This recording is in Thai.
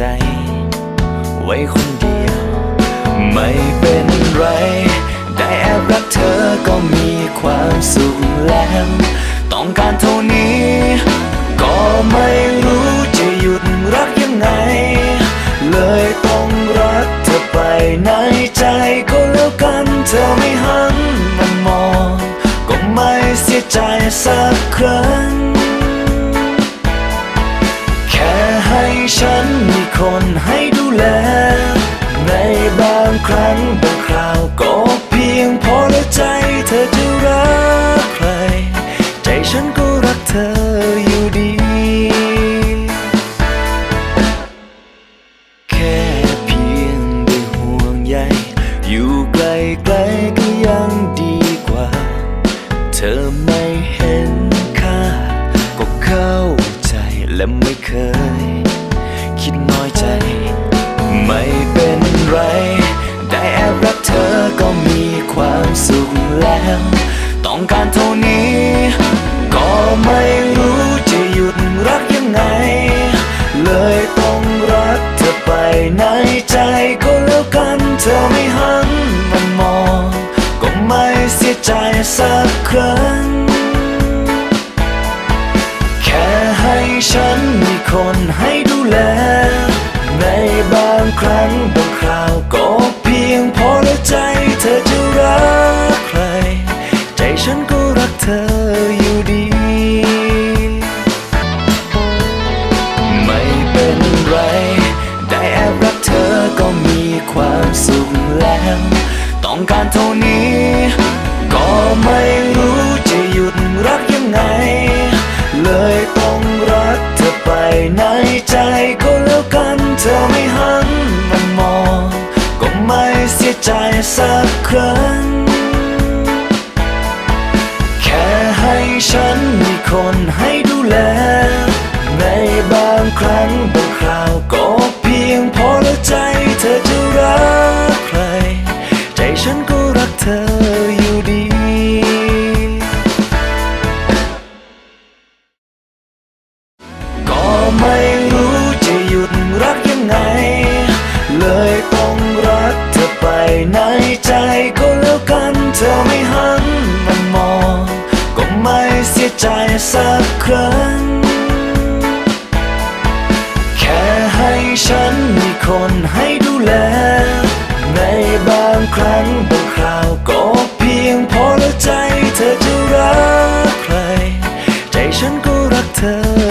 จ ไว้คนเดียว ไม่เป็นไร ได้แอบรักเธอก็มีความสุขแล้ว ต้องการเท่านี้ ก็ไม่รู้จะหยุดรักยังไง เลยต้องรักเธอไปในใจก็แล้วกันเธอไม่หันมามอง ก็ไม่เสียใจสักครั้ง คนให้ดูแล ในบางครั้งบางคราวก็เพียงพอแล้วใจเธอจะรักใคร ใจฉันก็รักเธออยู่ดี แค่เพียงได้ห่วงใยอยู่ไกลไกล ต้องการเท่านี้ ก็ไม่รู้จะหยุดรักยังไง เลยต้องรักเธอไปในใจก็แล้วกันเธอไม่หันมามอง ก็ไม่เสียใจสักครั้ง แค่ให้ฉันมีคนให้ดูแล ในบางครั้ง ฉันก็รักเธออยู่ดี ไม่เป็นไร ได้แอบรักเธอก็มีความสุขแล้ว ต้องการเท่านี้ ก็ไม่รู้จะหยุดรักยังไง เลยต้องรักเธอไปในใจก็แล้วกันเธอไม่หันมามอง ก็ไม่เสียใจสักครั้ง ฉันมีคนให้ดูแล ในบางครั้งบางคราวก็เพียงพอแล้วใจเธอจะรักใคร ใจฉันก็รักเธออยู่ดีก็ไม่รู้จะหยุดรักยังไง เลยต้องรักเธอไปในใจก็แล้วกันเธอไม่หันมาม สักครั้ง แค่ให้ฉันมีคนให้ดูแล ในบางครั้งบางคราวก็เพียงพอแล้วใจเธอจะรักใคร ใจฉันก็รักเธอ